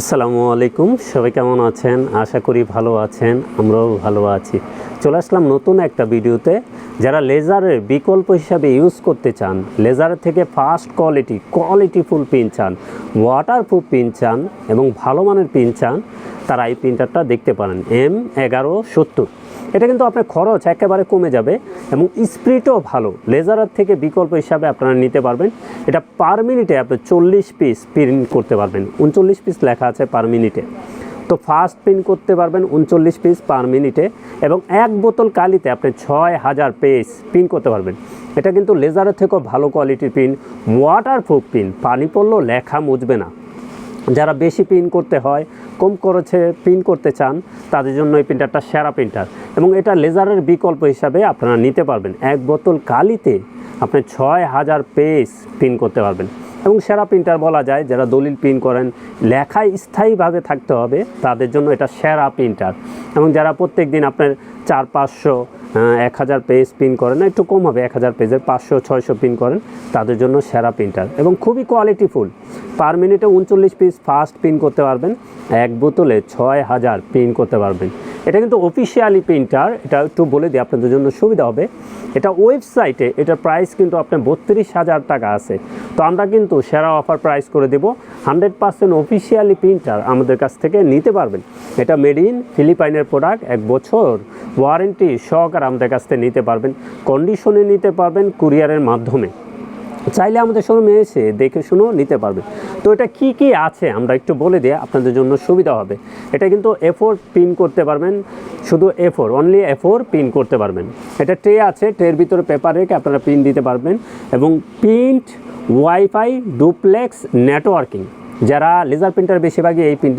আসসালামু আলাইকুম। সবাই কেমন আছেন? আশা করি ভালো আছেন আমরাও ভালো আছি। চলে আসলাম নতুন একটা ভিডিওতে। যারা লেজারের বিকল্প হিসাবে ইউজ করতে চান লেজারের থেকে ফাস্ট কোয়ালিটি কোয়ালিটিফুল পিন চান ওয়াটারপ্রুফ পিন চান এবং ভালো মানের পিন চান, তারা এই প্রিন্টারটা দেখতে পারেন। এম এগারো সত্তর এটা কিন্তু আপনার খরচ একেবারে কমে যাবে এবং স্পিডও ভালো। লেজারের থেকে বিকল্প হিসাবে আপনারা নিতে পারবেন। এটা পার মিনিটে আপনি চল্লিশ পিস প্রিন্ট করতে পারবেন। উনচল্লিশ পিস লেখা আছে পার মিনিটে তো ফার্স্ট প্রিন্ট করতে পারবেন উনচল্লিশ পিস পার মিনিটে এবং এক বোতল কালিতে আপনি ছয় হাজার পেজ প্রিন্ট করতে পারবেন। এটা কিন্তু লেজারের থেকেও ভালো কোয়ালিটির প্রিন্ট ওয়াটারপ্রুফ প্রিন্ট পানি পড়লেও লেখা মুছবে না। যারা বেশি প্রিন্ট করতে হয়, কম খরচে প্রিন্ট করতে চান, তাদের জন্য এই প্রিন্টারটা সেরা প্রিন্টার এবং এটা লেজারের বিকল্প হিসাবে আপনারা নিতে পারবেন। এক বোতল কালিতে আপনি ছয় হাজার পেজ প্রিন্ট করতে পারবেন। এবং সেরা প্রিন্টার বলা যায়, যারা দলিল প্রিন্ট করেন, লেখায় স্থায়ীভাবে থাকতে হবে, তাদের জন্য এটা সেরা প্রিন্টার। এবং যারা প্রত্যেক দিন আপনার চার, পাঁচশো এক হাজার পেজ প্রিন্ট করেন একটু কম হবে, এক হাজার পেজের পাঁচশো, ছয়শো প্রিন্ট করেন, তাদের জন্য সেরা প্রিন্টার। এবং খুবই কোয়ালিটিফুল পার মিনিটে উনচল্লিশ পিস ফাস্ট প্রিন্ট করতে পারবেন, এক বোতলে ছয় হাজার প্রিন্ট করতে পারবেন। এটা কিন্তু অফিসিয়ালি প্রিন্টার এটা একটু বলে দিই, আপনাদের জন্য সুবিধা হবে। এটা ওয়েবসাইটে এটার প্রাইস কিন্তু আপনার বত্রিশ হাজার টাকা আছে। তো আমরা কিন্তু সেরা অফার প্রাইস করে দেবো। হান্ড্রেড পার্সেন্ট অফিসিয়ালি প্রিন্টার আমাদের কাছ থেকে নিতে পারবেন। এটা মেড ইন ফিলিপাইনের প্রোডাক্ট এক বছর ওয়ারেন্টি সহকারে আমাদের কাছ থেকে নিতে পারবেন। কন্ডিশনে নিতে পারবেন কুরিয়ারের মাধ্যমে। চাইলে আমাদের শোরুমে এসে দেখে শুনেও নিতে পারবে। তো এটা কি কি আছে আমরা একটু বলে দিই, আপনাদের জন্য সুবিধা হবে। এটা কিন্তু এফোর পিন করতে পারবেন, শুধু A four only A four print করতে পারবেন। এটা ট্রে আছে ট্রের ভিতরে পেপার রেখে আপনারা পিন দিতে পারবেন এবং প্রিন্ট ওয়াইফাই ডুপ্লেক্স নেটওয়ার্কিং যারা লেজার প্রিন্টার বেশিরভাগই এই প্রিন্ট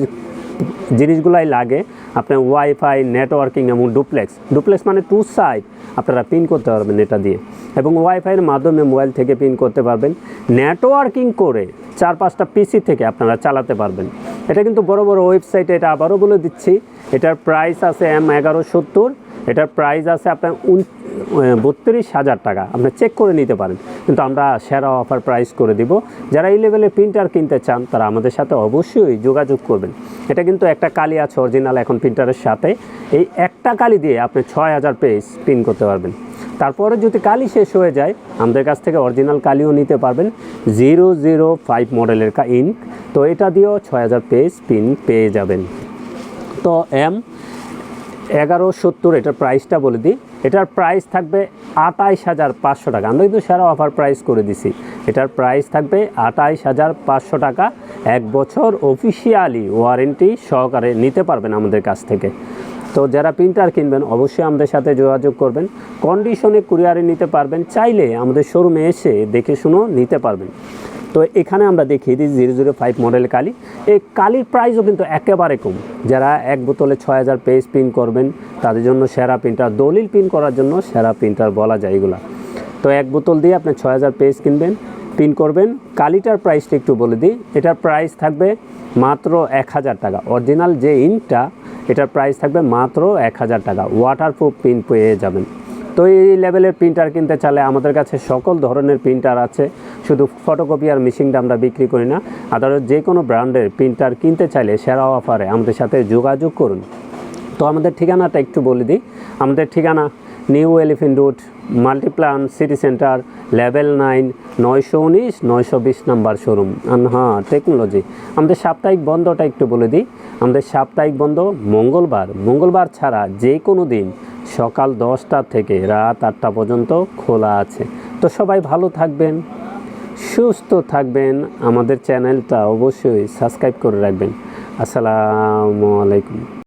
জিনিসগুলাই লাগে। আপনার ওয়াইফাই নেটওয়ার্কিং এবং ডুপ্লেক্স ডুপ্লেক্স মানে টু সাইড আপনারা পিন করতে পারবেন এটা দিয়ে। এবং ওয়াইফাইয়ের মাধ্যমে মোবাইল থেকে পিন করতে পারবেন। নেটওয়ার্কিং করে চার পাঁচটা পিসি থেকে আপনারা চালাতে পারবেন। এটা কিন্তু বড় বড় ওয়েবসাইটে এটা আবারও বলে দিচ্ছি। এটার প্রাইস আছে এম এগারো সত্তর, এটার প্রাইস আছে আপনার উন বত্রিশ হাজার টাকা। আপনি চেক করে নিতে পারেন। কিন্তু আমরা সেরা অফার প্রাইস করে দিব। যারা এই লেভেলে প্রিন্টার কিনতে চান, তারা আমাদের সাথে অবশ্যই যোগাযোগ করবেন। এটা কিন্তু একটা কালি আছে অরিজিনাল এখন প্রিন্টারের সাথে। এই একটা কালি দিয়ে আপনি ছয় হাজার পেজ প্রিন্ট করতে পারবেন। তারপরে যদি কালি শেষ হয়ে যায়, আমাদের কাছ থেকে অরিজিনাল কালিও নিতে পারবেন। জিরো জিরো ফাইভ মডেলের কা ইঙ্ক তো এটা দিয়েও ছয় হাজার পেজ পিন পেয়ে যাবেন। তো এম এগারো সত্তর, এটার প্রাইসটা বলে দিই। এটার প্রাইস থাকবে আটাইশ হাজার পাঁচশো টাকা। আমরা কিন্তু সেরা অফার প্রাইস করে দিছি। এটার প্রাইস থাকবে আটাইশ হাজার পাঁচশো টাকা। এক বছর অফিসিয়ালি ওয়ারেন্টি সহকারে নিতে পারবেন আমাদের কাছ থেকে। তো যারা প্রিন্টার কিনবেন, অবশ্যই আমাদের সাথে যোগাযোগ করবেন। কন্ডিশনে কুরিয়ারে নিতে পারবেন, চাইলে আমাদের শোরুমে এসে দেখে শুনেও নিতে পারবেন। তো এখানে আমরা দেখি দিই জিরো জিরো ফাইভ মডেল কালি। এই কালির প্রাইসও কিন্তু একেবারে কম। যারা এক বোতলে ছয় হাজার পেজ প্রিন্ট করবেন, তাদের জন্য সেরা প্রিন্টার, দলিল প্রিন্ট করার জন্য সেরা প্রিন্টার বলা যায় এগুলা। তো এক বোতল দিয়ে আপনি ছয় হাজার পেজ কিনবেন, প্রিন্ট করবেন। কালিটার প্রাইসটা একটু বলে দিই। এটার প্রাইস থাকবে মাত্র এক হাজার টাকা। অরিজিনাল যে ইঙ্কটা এটার প্রাইস থাকবে মাত্র এক হাজার টাকা। ওয়াটারপ্রুফ প্রিন্ট পেয়ে যাবেন। তো এই লেভেলের প্রিন্টার কিনতে চালে আমাদের কাছে সকল ধরনের প্রিন্টার আছে। শুধু ফটোকপি আর মেশিনটা আমরা বিক্রি করি না। আদারওয়াইজ যে কোনো ব্র্যান্ডের প্রিন্টার কিনতে চাইলে সেরা অফারে আমাদের সাথে যোগাযোগ করুন। তো আমাদের ঠিকানাটা একটু বলে দিই। আমাদের ঠিকানা new Elephant Road, Multiplan city centre, level nine, নয়শো উনিশ, নয়শো বিশ নাম্বার শোরুম। হ্যাঁ টেকনোলজি। আমাদের সাপ্তাহিক বন্ধটা একটু বলে দিই। আমাদের সাপ্তাহিক বন্ধ মঙ্গলবার। মঙ্গলবার ছাড়া যে কোনো দিন সকাল দশটা থেকে রাত আটটা পর্যন্ত খোলা আছে। তো সবাই ভালো থাকবেন, সুস্থ থাকবেন। আমাদের চ্যানেলটা অবশ্যই সাবস্ক্রাইব করে রাখবেন। আসসালামু আলাইকুম।